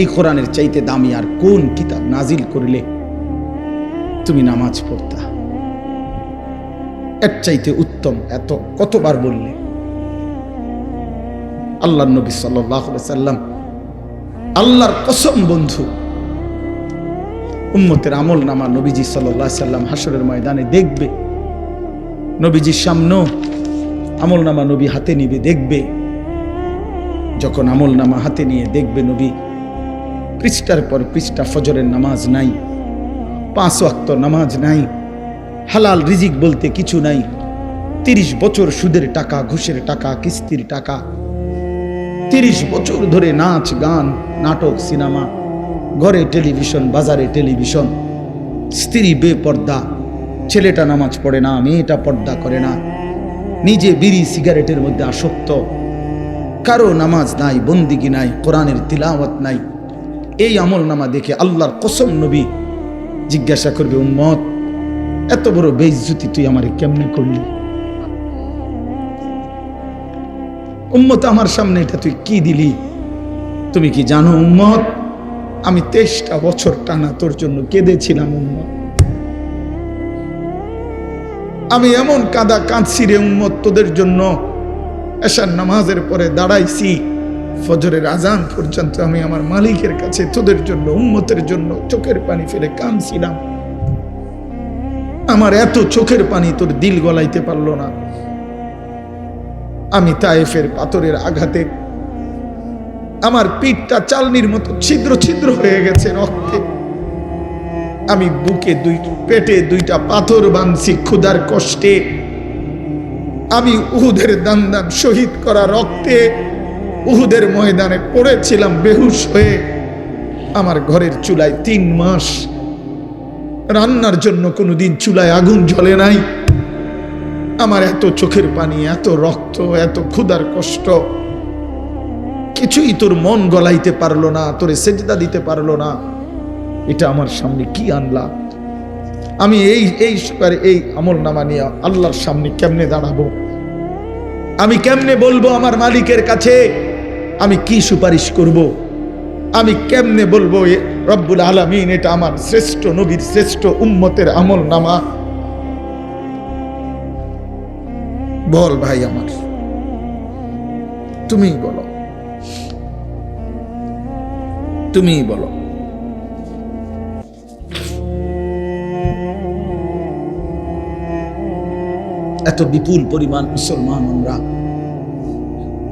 এই কোরআনের চাইতে দামি আর কোন কিতাব নাজিল করলে তুমি নামাজ পড়তা? এর চাইতে উত্তম এত কতবার বললে? আল্লাহ নবী সাল্লাম আল্লাহর কসম বন্ধু, উম্মতের আমল নামা নবীজি সাল্লাহ সাল্লাম হাসরের ময়দানে দেখবে, নবীজির সামনেও আমল নামা নবী হাতে নিবে দেখবে, যখন আমল নামা হাতে নিয়ে দেখবে নবী পৃষ্ঠার পর পৃষ্ঠা, ফজরের নামাজ নাই, পাঁচ ওয়াক্ত নামাজ নাই, হালাল রিজিক বলতে কিছু নাই, তিরিশ বছর সুদের টাকা, ঘুষের টাকা, কিস্তির টাকা, তিরিশ বছর ধরে নাচ, গান, নাটক, সিনেমা, ঘরে টেলিভিশন, বাজারে টেলিভিশন, স্ত্রী বেপর্দা, ছেলেটা নামাজ পড়ে না, মেয়েটা পর্দা করে না, নিজে বিড়ি সিগারেটের মধ্যে আসক্ত, কারও নামাজ নাই, বন্দিগি নাই, কোরআনের তিলাওয়াত নাই এই আমল নামা দেখে আল্লাহর কসম নবী জিজ্ঞাসা করবে, উম্মত, এত বড় বেইজ্জতি তুই আমারে কেমনে করলি? উম্মত, আমার সামনে এটা তুই কি দিলি? তুমি কি জানো, উম্মত, আমি তেইশটা বছর টানা তোর জন্য কেঁদেছিলাম, উম্মত। আমি এমন কাদা কাঁদছি রে, উম্মত, তোদের জন্য এসার নামাজের পরে দাঁড়াইছি। ফজরের আজান পর্যন্ত আমি আমার মালিকের কাছে তোদের জন্য, উম্মতের জন্য চোখের পানি ফেলে কাঁদছিলাম। আমার এত চোখের পানি তোর দিল গলাইতে পারল না। আমি তায়েফের পাথরের আঘাতে আমার পিঠটা চালনির মতো ছিদ্র ছিদ্র হয়ে গেছে রক্তে। আমি বুকে দুই, পেটে দুইটা পাথর বাঁধছি ক্ষুধার কষ্টে। আমি উহুদের দান দান শহীদ করা রক্তে। উহুদের ময়দানে পড়েছিলাম বেহুশ হয়ে। আমার ঘরের চুলায় তিন মাস। রান্নার জন্য কোনোদিন চুলায় আগুন জ্বলে নাই। আমার এত চোখের পানি, এত রক্ত, এত ক্ষুধার কষ্ট। কিছুই তোর মন গলাইতে পারল না, তোরে সেজদা দিতে পারল না। এটা আমার সামনে কি আনলা আমি এই এই এই আমল নামা নিয়ে আল্লাহর সামনে কেমনে দাঁড়াবো? আমি কেমনে বলব আমার মালিকের কাছে? আমি কি সুপারিশ করব। আমি কেমনে বলব রব্বুল আলমিন? এটা আমার শ্রেষ্ঠ নবীর শ্রেষ্ঠ উম্মতের আমল নামা। বল ভাই আমার তুমি বলো। তুমি বলো। এত বিপুল পরিমাণ মুসলমান আমরা